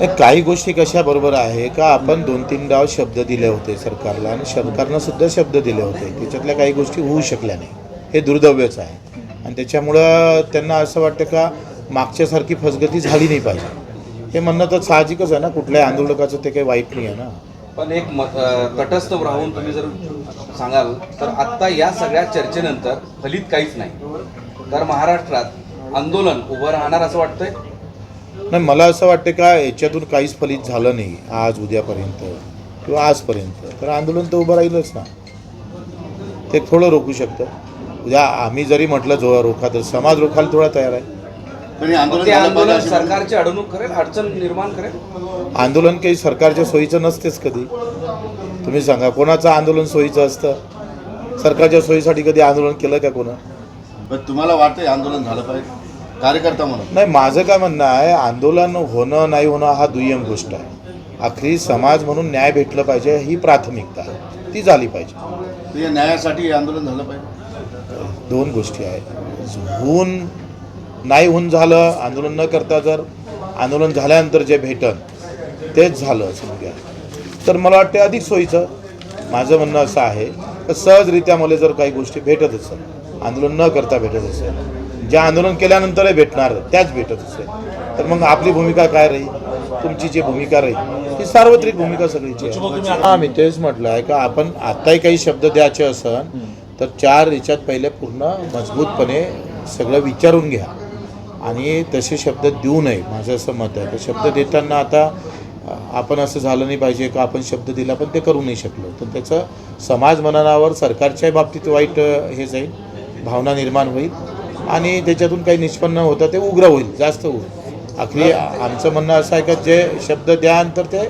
नाही, काही गोष्टी कशा बरोबर आहे का? आपण दोन तीन डाव शब्द दिले होते सरकारला आणि सरकारनं सुद्धा शब्द दिले होते. त्याच्यातल्या काही गोष्टी होऊ शकल्या नाही. हे दुर्दैवच आहे. आणि त्याच्यामुळं त्यांना असं वाटतं का मागच्यासारखी फसगती झाली नाही पाहिजे. हे म्हणणं तर साहजिकच आहे ना. कुठल्याही आंदोलकाचं ते काही वाईट नाही आहे ना. पण एक तटस्थ राहून तुम्ही जर सांगाल तर आत्ता या सगळ्या चर्चेनंतर फलित काहीच नाही. तर महाराष्ट्रात आंदोलन उभं राहणार असं वाटतंय? नाही मला असं वाटतं का याच्यातून काहीच फलित झालं नाही आज उद्यापर्यंत किंवा आजपर्यंत. तर आंदोलन तर उभं राहीलच ना. ते थोडं रोखू शकतं. उद्या आम्ही जरी म्हटलं जो रोखा तर समाज रोखायला थोडा तयार आहे. पण हे आंदोलन ते सरकारची अडवणूक करेल अडचण निर्माण करेल? आंदोलन काही सरकारच्या सोयीचं नसतेच कधी. तुम्ही सांगा कोणाचं आंदोलन सोयीचं असतं? सरकारच्या सोयीसाठी कधी आंदोलन केलं का कोणा? पण तुम्हाला वाटतं आंदोलन झालं पाहिजे? कार्यकर्ता म्हणून. नाही माझं काय म्हणणं आहे आंदोलन होणं नाही होणं हा दुय्यम गोष्ट आहे. आखरी समाज म्हणून न्याय भेटलं पाहिजे ही प्राथमिकता आहे. ती झाली पाहिजे. या न्यायासाठी आंदोलन झालं पाहिजे? दोन गोष्टी आहेत. होऊन नाही होऊन झालं आंदोलन न करता जर आंदोलन झाल्यानंतर जे भेटन तेच झालं समजा तर मला वाटते अधिक सोयीचं. माझं म्हणणं असं आहे तर सहजरित्या मला जर काही गोष्टी भेटत असेल आंदोलन न करता भेटत असेल ज्या आंदोलन केल्यानंतरही भेटणार त्याच भेटत असेल. तर मग आपली भूमिका काय राहील? तुमची जी भूमिका राहील ही सार्वत्रिक भूमिका सगळीची आहे. हा मी तेच म्हटलं आहे का आपण आत्ताही काही शब्द द्यायचे असन तर चार याच्यात पहिले पूर्ण मजबूतपणे सगळं विचारून घ्या. आणि तसे शब्द देऊ नये माझं असं मत आहे. तर शब्द देताना आता आपण असं झालं नाही पाहिजे का आपण शब्द दिला पण ते करू नाही शकलो. तर त्याचं समाज मननावर सरकारच्याही बाबतीत वाईट हे जाईल भावना निर्माण होईल. आणि त्याच्यातून काही निष्पन्न होतं ते उग्र होईल जास्त होईल. आखरी आमचं म्हणणं असं आहे का जे शब्द द्या तर ते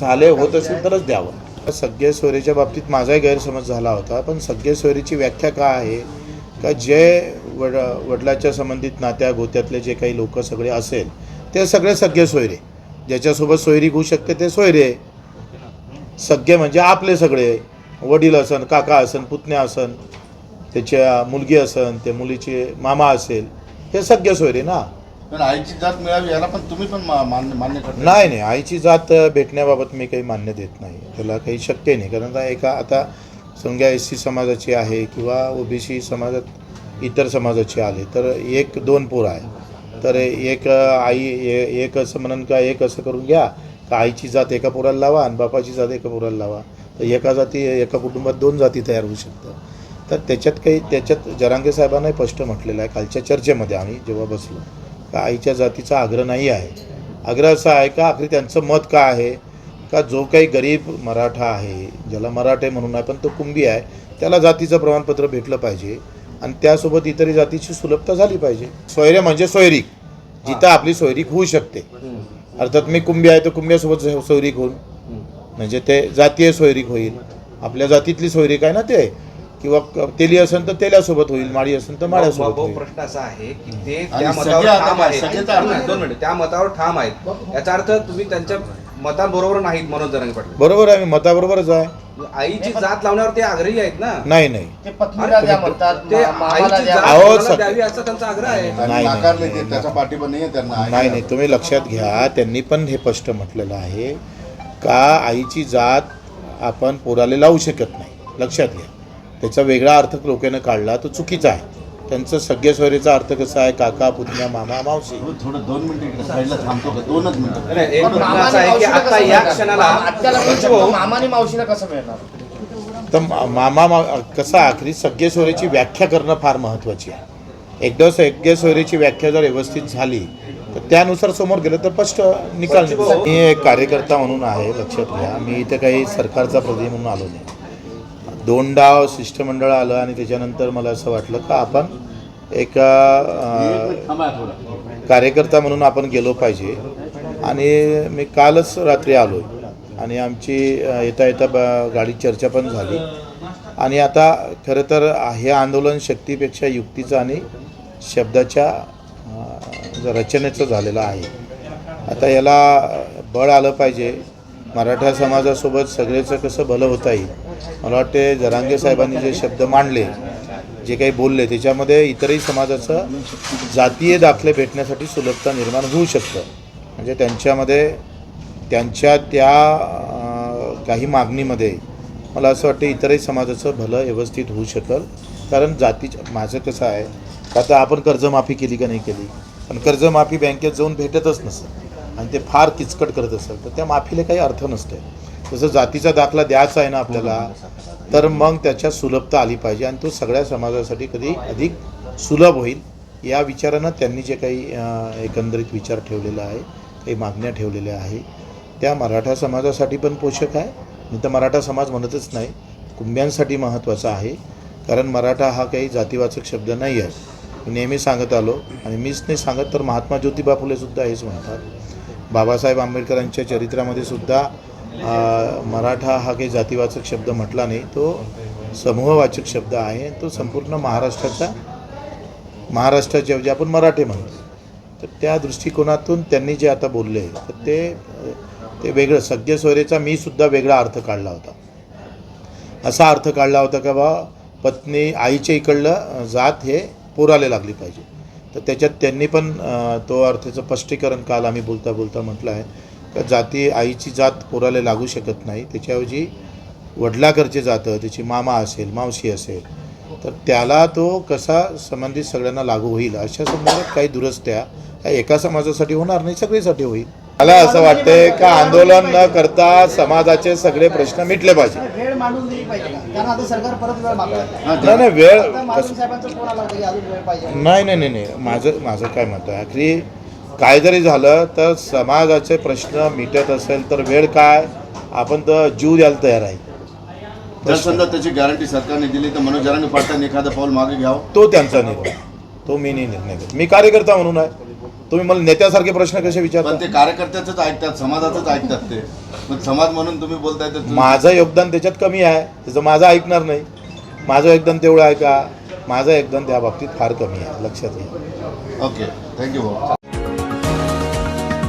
झाले होत असेल तरच द्यावं. सगळे सोयरीच्या बाबतीत माझाही गैरसमज झाला होता पण सगळे सोयरीची व्याख्या काय आहे? का जे वड वडिलाच्या संबंधित नात्या गोत्यातले जे काही लोक सगळे असेल ते सगळे सगळे सोयरे. ज्याच्यासोबत सोयरी होऊ शकते ते सोयरे. सगळे म्हणजे आपले सगळे. वडील असन काका असन पुतण्या असन. त्याच्या मुलगी असन त्या मुलीचे मामा असेल हे सगळे सोयरे ना. पण आईची जात मिळावी याला पण तुम्ही पण मा- मान्य मान्य करता. नाही नाही आईची जात भेटण्याबाबत मी काही मान्य देत नाही. त्याला काही शक्य नाही. कारण आता एका आता समजा एस सी समाजाची आहे किंवा ओबीसी समाजात इतर समाजाची आले तर एक दोन पोर आहे. तर एक आई ए- एक असं म्हणून का एक असं करून घ्या. का आईची जात एका पोराला लावा आणि बापाची जात एका पोराला लावा. तर एका जाती एका कुटुंबात दोन जाती तयार होऊ शकतात. तर त्याच्यात काही त्याच्यात जरांगे साहेबांनाही स्पष्ट म्हटलेलं आहे. कालच्या चर्चेमध्ये आम्ही जेव्हा बसलो का आईच्या जातीचा आग्रह नाही आहे. आग्रह असा आहे का आखरी त्यांचं मत काय आहे? का जो काही गरीब मराठा आहे ज्याला मराठे म्हणून आहे पण तो कुंभी आहे त्याला जातीचं प्रमाणपत्र भेटलं पाहिजे आणि त्यासोबत इतरही जातीची सुलभता झाली पाहिजे. सोयरे म्हणजे सोयरीक. जिथं आपली सोयरीक होऊ शकते. अर्थात मी कुंभी आहे तर कुंभ्यासोबत सोयरीक होईल म्हणजे ते जातीय सोयरीक होईल. आपल्या जातीतली सोयरीक आहे ना ते. किंवा तेली असेल तर तेल्यासोबत होईल माळी असेल तर माळ्यासोबत भाऊ, होईल. प्रश्न असा आहे की ते आणि त्या सगळे मतावर आता ठाम आहेत. दोन मिनिट, त्या मतावर ठाम आहेत. याचा अर्थ तुम्ही त्यांच्या मताबरोबर नाहीत मनोज जरांगे पाटील. बरोबर आहे मी मताबरोबरच आहे. आईची जात लावण्यावर ते आग्रही आहेत ना? नाही नाही. ते पत्नीला द्या म्हणतात ते मा- मामाला आईची द्या जात अहो, कोणाला सग- द्यावी असा त्यांचा आग्रह आहे. त्यांनी नाही, नाकारले ते त्याचा पाठिंबा नाही आहे त्यांना नाही नाही तुम्ही लक्षात घ्या त्यांनी पण हे स्पष्ट म्हटलेलं आहे का आईची जात आपण पोराला लावू शकत नाही? लक्षात घ्या. त्याचा वेगळा अर्थ लोकांना काढला तो चुकीचा आहे. त्यांचं सगळ्या सोयरीचा अर्थ कसा आहे? काका पुतण्या मामा मावशी. थोडं दोन मिनिटं इकडे साईडला थांबतो का? दोनच मिनिटं. नाही, एक पण प्रश्न मामाने असा आहे की मावशीला आता कसं या मिळणार? क्षणाला आत्याला मिळू शकतं, भाऊ, मामाने मावशीला कसं मिळणार? तर मामा मा कसं आखरी सगळे सोयरीची व्याख्या करणं फार महत्त्वाची आहे. एकदा सगळे सोयरीची व्याख्या जर व्यवस्थित झाली तर त्यानुसार समोर गेलं तर स्पष्ट निकाल निघतो. मी एक कार्यकर्ता म्हणून आहे लक्षात घ्या. मी इथे काही सरकारचा प्रतिनिधी म्हणून आलो नाही. दोन डाव शिष्टमंडळ आलं आणि त्याच्यानंतर मला असं वाटलं का आपण एका कार्यकर्ता म्हणून आपण गेलो पाहिजे. आणि मी कालच रात्री आलो आणि आमची येता येता ब- गाडी चर्चा पण झाली. आणि आता खरं तर हे आंदोलन शक्तीपेक्षा युक्तीचं आणि शब्दाच्या रचनेचं झालेलं आहे. आता याला बळ आलं पाहिजे. मराठा समाजासोबत सगळेचं कसं भलं होता येईल? मला वाटते जरांगे साहेबांनी जे शब्द मांडले जे काही बोलले त्याच्यामध्ये इतरही समाजाचं जातीय दाखले भेटण्यासाठी सुलभता निर्माण होऊ शकतं. म्हणजे त्यांच्यामध्ये त्यांच्या त्या काही मागणीमध्ये मला असं वाटतं इतरही समाजाचं भलं व्यवस्थित होऊ शकेल. कारण जातीच्या माझं कसं आहे आता आपण कर्जमाफी केली का नाही केली? पण कर्जमाफी बँकेत जाऊन भेटतच नसतं. आणि ते फार किचकट करत असेल तर त्या माफीला काही अर्थ नसते जसं जातीचा दाखला द्यायचा आहे ना आपल्याला तर मग त्याच्या सुलभता आली पाहिजे आणि तो सगळ्या समाजासाठी कधी अधिक सुलभ होईल या विचारानं त्यांनी जे काही एकंदरीत विचार ठेवलेला आहे काही मागण्या ठेवलेल्या आहे त्या मराठा समाजासाठी पण पोषक आहे. मी तर मराठा समाज म्हणतच नाही. कुंब्यांसाठी महत्त्वाचा आहे. कारण मराठा हा काही जातीवाचक शब्द नाही आहे. मी नेहमी सांगत आलो आणि मीच नाही सांगत तर महात्मा ज्योतिबा फुलेसुद्धा हेच म्हणतात. बाबासाहेब आंबेडकरांच्या चरित्रामध्ये सुद्धा मराठा हा काही जातीवाचक शब्द म्हटला नाही तो समूहवाचक शब्द आहे. तो संपूर्ण महाराष्ट्राचा महाराष्ट्राचे जे आपण मराठे म्हणतो तर त्या दृष्टिकोनातून त्यांनी जे आता बोलले तर ते ते वेगळं. सज्ञ सोयरेचा मी सुद्धा वेगळा अर्थ काढला होता. असा अर्थ काढला होता का बा पत्नी आईच्या इकडलं जात हे पोराला लागली पाहिजे. तर त्याच्यात त्यांनी पण तो अर्थाचं स्पष्टीकरण काल आम्ही बोलता बोलता म्हटलं आहे. का जाती आईची जात पोराला लागू शकत नाही. त्याच्याऐवजी वडिलाकडचे जातं त्याची मामा असेल मावशी असेल तर त्याला तो कसा संबंधित सगळ्यांना लागू होईल? अशा संदर्भात काही दुरस्त्या ह्या एका समाजासाठी होणार नाही सगळीसाठी होईल. मला असं वाटतंय का आंदोलन न करता समाजाचे सगळे प्रश्न मिटले पाहिजे. वेळ मांडून दिली पाहिजे का कारण आता सरकार परत वेळ मागतोय नाही नाही वेळ नाही नाही नाही नाही. माझं माझं काय मत आहे? ॲक्च्युली काय जरी झालं तर समाजाचे प्रश्न मिटत असेल तर वेळ काय? आपण तर जीव द्यायला तयार आहे. जर समजा त्याची गॅरंटी सरकारने दिली तर मनोज जरांगे पाटलांनी एखादं पाऊल मागे घ्यावं? तो त्यांचा निर्णय. तो मी नाही निर्णय घेत. मी कार्यकर्ता म्हणून आहे. तुम्ही मला नेत्यासारखे प्रश्न कसे विचारता? पण ते कार्यकर्त्याच ऐकतात समाजाचंच ऐकतात ते. मग समाज म्हणून तुम्ही बोलताय तर माझं योगदान त्याच्यात कमी आहे. त्याचं माझं ऐकणार नाही. माझं योगदान तेवढं आहे का? माझं योगदान त्या बाबतीत फार कमी आहे. लक्षात घ्या. ओके थँक्यू भाऊ.